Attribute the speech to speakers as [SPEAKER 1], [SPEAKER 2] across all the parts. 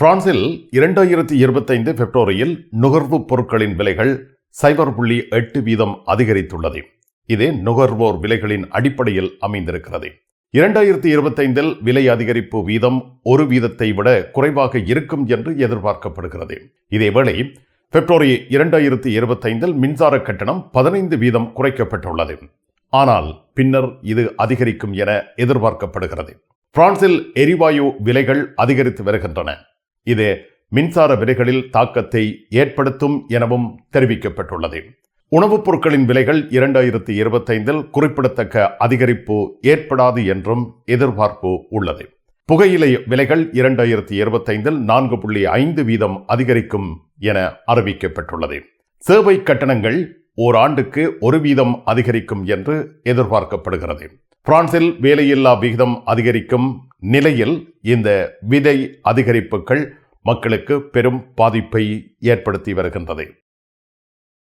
[SPEAKER 1] பிரான்சில் இரண்டாயிரத்தி இருபத்தைந்து பிப்ரவரியில் நுகர்வுப் பொருட்களின் விலைகள் சைபர் புள்ளி எட்டு வீதம் அதிகரித்துள்ளது. இது நுகர்வோர் விலைகளின் அடிப்படையில் அமைந்திருக்கிறது. இரண்டாயிரத்தி இருபத்தைந்தில் விலை அதிகரிப்பு வீதம் ஒரு வீதத்தை விட குறைவாக இருக்கும் என்று எதிர்பார்க்கப்படுகிறது. இதேவேளை பிப்ரவரி இரண்டாயிரத்தி இருபத்தைந்தில் மின்சார கட்டணம் பதினைந்து வீதம் குறைக்கப்பட்டுள்ளது. ஆனால் பின்னர் இது அதிகரிக்கும் என எதிர்பார்க்கப்படுகிறது. பிரான்சில் எரிவாயு விலைகள் அதிகரித்து வருகின்றன. இது மின்சார விலைகளில் தாக்கத்தை ஏற்படுத்தும் எனவும் தெரிவிக்கப்பட்டுள்ளது. உணவுப் பொருட்களின் விலைகள் இரண்டாயிரத்தி இருபத்தைந்தில் குறிப்பிடத்தக்க அதிகரிப்பு ஏற்படாது என்றும் எதிர்பார்ப்பு உள்ளது. புகையிலை விலைகள் இரண்டாயிரத்தி இருபத்தைந்தில் நான்கு புள்ளி ஐந்து வீதம் அதிகரிக்கும் என அறிவிக்கப்பட்டுள்ளது. சேவை கட்டணங்கள் ஓராண்டுக்கு ஒரு வீதம் அதிகரிக்கும் என்று எதிர்பார்க்கப்படுகிறது. பிரான்சில் வேலையில்லா விகிதம் அதிகரிக்கும் நிலையில் இந்த விதை அதிகரிப்புகள் மக்களுக்கு பெரும் பாதிப்பை ஏற்படுத்தி வருகின்றது.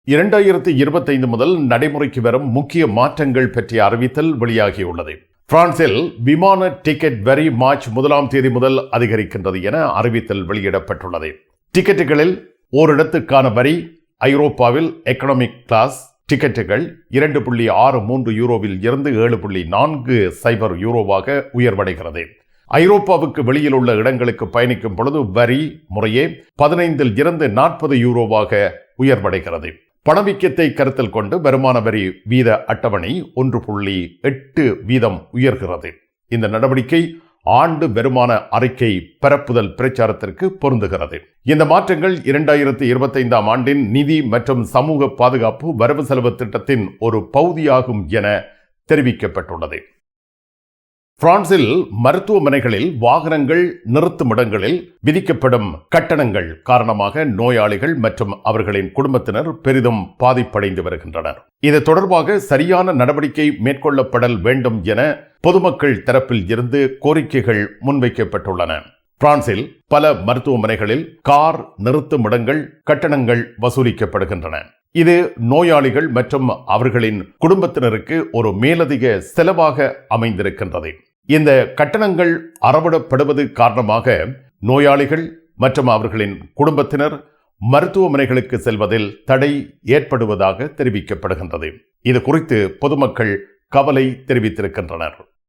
[SPEAKER 1] இரண்டாயிரத்தி இருபத்தைந்து முதல் நடைமுறைக்கு வரும் முக்கிய மாற்றங்கள் பற்றிய அறிவித்தல் வெளியாகியுள்ளது. பிரான்சில் விமான டிக்கெட் வரி மார்ச் முதலாம் தேதி முதல் அதிகரிக்கின்றது என அறிவித்தல் வெளியிடப்பட்டுள்ளது. டிக்கெட்டுகளில் ஓரிடத்துக்கான வரி ஐரோப்பாவில் எக்கனாமிக் கிளாஸ் டிக்கெட்டுகள் இரண்டு புள்ளி ஆறு மூன்று யூரோவில் இருந்து ஏழு புள்ளி நான்கு சைபர் யூரோவாக உயர்வடைகிறது. ஐரோப்பாவுக்கு வெளியில் உள்ள இடங்களுக்கு பயணிக்கும் பொழுது வரி முறையே பதினைந்தில் இருந்து நாற்பது யூரோவாக உயர்வடைகிறது. பணவீக்கத்தை கருத்தில் கொண்டு வருமான வரி வீத அட்டவணை ஒன்று புள்ளி எட்டு வீதம் உயர்கிறது. இந்த நடவடிக்கை ஆண்டு வருமான அறிக்கை பரப்புதல் பிரச்சாரத்திற்கு பொருந்துகிறது. இந்த மாற்றங்கள் இரண்டாயிரத்தி இருபத்தைந்தாம் ஆண்டின் நிதி மற்றும் சமூக பாதுகாப்பு வரவு செலவு திட்டத்தின் ஒரு பகுதியாகும் என தெரிவிக்கப்பட்டுள்ளது. பிரான்சில் மருத்துவமனைகளில் வாகனங்கள் நிறுத்தும் இடங்களில் விதிக்கப்படும் கட்டணங்கள் காரணமாக நோயாளிகள் மற்றும் அவர்களின் குடும்பத்தினர் பெரிதும் பாதிப்படைந்து வருகின்றனர். இது தொடர்பாக சரியான நடவடிக்கை மேற்கொள்ளப்படல் வேண்டும் என பொதுமக்கள் தரப்பில் இருந்து கோரிக்கைகள் முன்வைக்கப்பட்டுள்ளன. பிரான்சில் பல மருத்துவமனைகளில் கார் நிறுத்துமிடங்கள் கட்டணங்கள் வசூலிக்கப்படுகின்றன. இது நோயாளிகள் மற்றும் அவர்களின் குடும்பத்தினருக்கு ஒரு மேலதிக செலவாக அமைந்திருக்கின்றது. இந்த கட்டணங்கள் அறவிடப்படுவது காரணமாக நோயாளிகள் மற்றும் அவர்களின் குடும்பத்தினர் மருத்துவமனைகளுக்கு செல்வதில் தடை ஏற்படுவதாக தெரிவிக்கப்படுகின்றது. இது குறித்து பொதுமக்கள் கவலை தெரிவித்திருக்கின்றனர்.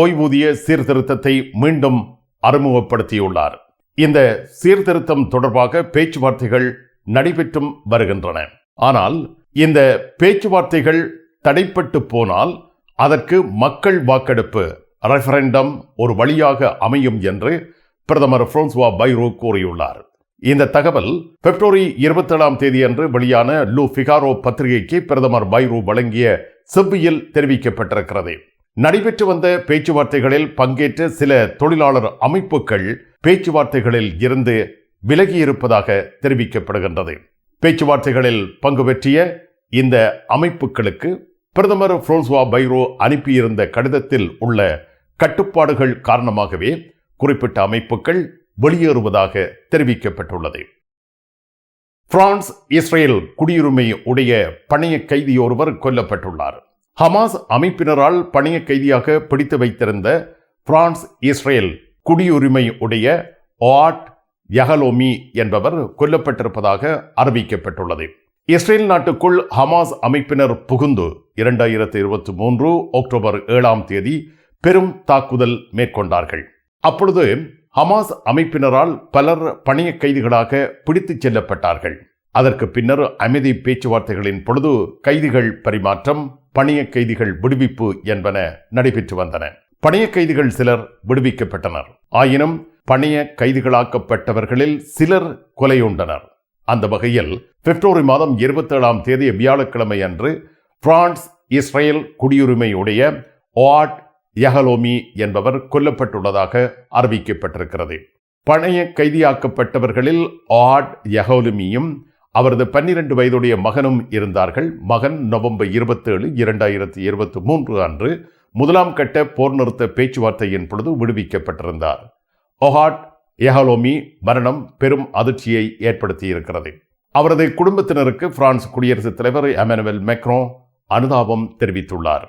[SPEAKER 1] ஓய்வூதிய சீர்திருத்தத்தை மீண்டும் அறிமுகப்படுத்தியுள்ளார். இந்த சீர்திருத்தம் தொடர்பாக பேச்சுவார்த்தைகள் நடைபெற்றும் வருகின்றன. ஆனால் இந்த பேச்சுவார்த்தைகள் தடைப்பட்டு போனால் அதற்கு மக்கள் வாக்கெடுப்பு ரெஃபரண்டம் ஒரு வழியாக அமையும் என்று பிரதமர் பிரான்சுவா பைரோ கூறியுள்ளார். இந்த தகவல் பிப்ரவரி இருபத்தேழாம் தேதியன்று வெளியான லூ ஃபிகாரோ பத்திரிகைக்கு பிரதமர் பைரோ வழங்கிய செவ்வியில் தெரிவிக்கப்பட்டிருக்கிறது. நடைபெற்று வந்த பேச்சுவார்த்தைகளில் பங்கேற்ற சில தொழிலாளர் அமைப்புகள் பேச்சுவார்த்தைகளில் இருந்து விலகியிருப்பதாக தெரிவிக்கப்படுகின்றது. பேச்சுவார்த்தைகளில் பங்கு பெற்றிய இந்த அமைப்புகளுக்கு பிரதமர் புரோன்சுவா பைரோ அனுப்பியிருந்த கடிதத்தில் உள்ள கட்டுப்பாடுகள் காரணமாகவே குறிப்பிட்ட அமைப்புகள் வெளியேறுவதாக தெரிவிக்கப்பட்டுள்ளது. பிரான்ஸ் இஸ்ரேல் குடியுரிமை உடைய பணைய கைதி ஒருவர் கொல்லப்பட்டுள்ளார். ஹமாஸ் அமைப்பினரால் பணைய கைதியாக பிடித்து வைத்திருந்த பிரான்ஸ் இஸ்ரேல் குடியுரிமை உடைய ஓஆட் யகலோமி என்பவர் கொல்லப்பட்டிருப்பதாக அறிவிக்கப்பட்டுள்ளது. இஸ்ரேல் நாட்டுக்குள் ஹமாஸ் அமைப்பினர் புகுந்து இரண்டாயிரத்தி இருபத்தி மூன்று அக்டோபர் ஏழாம் தேதி பெரும் தாக்குதல் மேற்கொண்டார்கள். அப்பொழுது ஹமாஸ் அமைப்பினரால் பலர் பணிய கைதிகளாக பிடித்துச் செல்லப்பட்டார்கள். அதற்கு பின்னர் அமைதி பேச்சுவார்த்தைகளின் பொழுது கைதிகள் பரிமாற்றம் பணிய கைதிகள் விடுவிப்பு என்பன நடைபெற்று வந்தன. பணிய கைதிகள் சிலர் விடுவிக்கப்பட்டனர். ஆயினும் பணிய கைதிகளாக்கப்பட்டவர்களில் சிலர் கொலையுண்டனர் அந்த வகையில் பிப்ரவரி மாதம் இருபத்தேழாம் தேதி வியாழக்கிழமை அன்று பிரான்ஸ் இஸ்ரேல் குடியுரிமையுடைய ஓஆட் யஹலோமி என்பவர் கொல்லப்பட்டுள்ளதாக அறிவிக்கப்பட்டிருக்கிறது. பணைய கைதியாக்கப்பட்டவர்களில் ஆட் யஹோலுமியும் அவரது பன்னிரண்டு வயதுடைய மகனும் இருந்தார்கள். மகன் நவம்பர் இருபத்தேழு இரண்டாயிரத்தி இருபத்தி மூன்று அன்று முதலாம் கட்ட போர் நிறுத்த பேச்சுவார்த்தையின் பொழுது விடுவிக்கப்பட்டிருந்தார். ஒஹாட் எஹலோமி மரணம் பெரும் அதிர்ச்சியை ஏற்படுத்தியிருக்கிறது. அவரது குடும்பத்தினருக்கு பிரான்ஸ் குடியரசுத் தலைவர் எமனுவல் மெக்ரோ அனுதாபம் தெரிவித்துள்ளார்.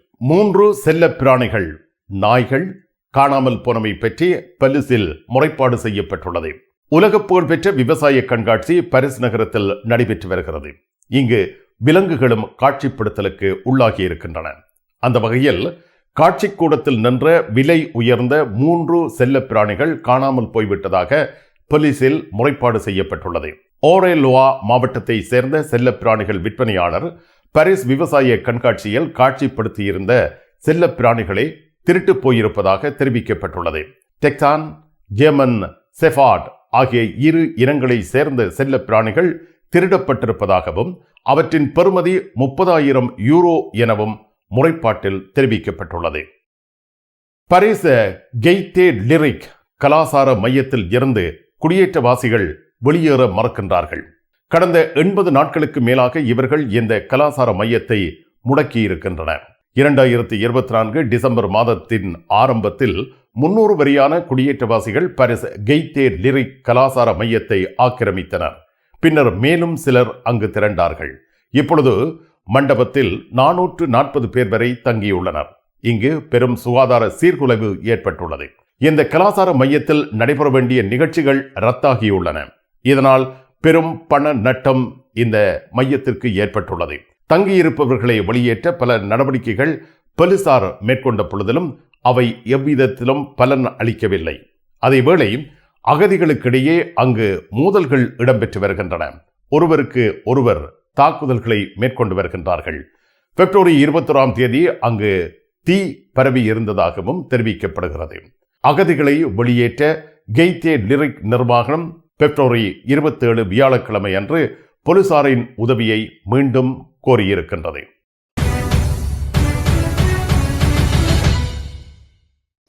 [SPEAKER 1] மூன்று செல்ல பிராணிகள் நாய்கள் காணாமல் போனமை பற்றி பலிசில் முறைப்பாடு செய்யப்பட்டுள்ளது. உலக புகழ்பெற்ற விவசாய கண்காட்சி பரிஸ் நகரத்தில் நடைபெற்று வருகிறது. இங்கு விலங்குகளும் காட்சிப்படுத்தலுக்கு உள்ளாகி இருக்கின்றன. அந்த வகையில் காட்சி கூடத்தில் நின்ற விலை உயர்ந்த மூன்று செல்ல பிராணிகள் காணாமல் போய்விட்டதாக போலீசில் முறைப்பாடு செய்யப்பட்டுள்ளது. ஓரேலுவா மாவட்டத்தை சேர்ந்த செல்ல பிராணிகள் விற்பனையாளர் பாரிஸ் விவசாய கண்காட்சியில் காட்சிப்படுத்தியிருந்த செல்ல பிராணிகளை திருட்டு போயிருப்பதாக தெரிவிக்கப்பட்டுள்ளது. டெக்சான் ஜெர்மன் செஃபார்ட் ஆகிய இரு இனங்களை சேர்ந்த செல்ல பிராணிகள் திருடப்பட்டிருப்பதாகவும் அவற்றின் பெறுமதி முப்பதாயிரம் யூரோ எனவும் முறைப்பாட்டில் தெரிவிக்கப்பட்டுள்ளது. பரிச கெய்டே லிரிக் கலாசார மையத்தில் இருந்து குடியேற்றவாசிகள் வெளியேற மறுக்கின்றார்கள். கடந்த எண்பது நாட்களுக்கு மேலாக இவர்கள் இந்த கலாசார மையத்தை முடக்கியிருக்கின்றனர். இரண்டாயிரத்தி இருபத்தி நான்கு டிசம்பர் மாதத்தின் ஆரம்பத்தில் முன்னூறு வரியான குடியேற்றவாசிகள் பரிஸ் கெய்தே லிரிக் கலாசார மையத்தை ஆக்கிரமித்தனர். பின்னர் மேலும் சிலர் அங்கு திரண்டார்கள். இப்பொழுது மண்டபத்தில் நானூற்று நாற்பது பேர் வரை தங்கியுள்ளனர். இங்கு பெரும் சுகாதார சீர்குலைவு ஏற்பட்டுள்ளது. இந்த கலாசார மையத்தில் நடைபெற வேண்டிய நிகழ்ச்சிகள் ரத்தாகியுள்ளன. இதனால் பெரும் பண நட்டம் இந்த மையத்திற்கு ஏற்பட்டுள்ளது. தங்கியிருப்பவர்களை வெளியேற்ற பல நடவடிக்கைகள் போலீசார் மேற்கொண்ட பொழுதிலும் அவை எவ்விதத்திலும் பலன் அளிக்கவில்லை. அதேவேளை அகதிகளுக்கிடையே அங்கு மோதல்கள் இடம்பெற்று வருகின்றன. ஒருவருக்கு ஒருவர் தாக்குதல்களை மேற்கொண்டு வருகின்றார்கள். பிப்ரவரி இருபத்தொராம் தேதி அங்கு தீ பரவி இருந்ததாகவும் தெரிவிக்கப்படுகிறது. அகதிகளை வெளியேற்ற கெய்தே லிரிக் நிர்வாகம் பிப்ரவரி இருபத்தேழு வியாழக்கிழமை அன்று போலீசாரின் உதவியை மீண்டும் கோரியிருக்கின்றது.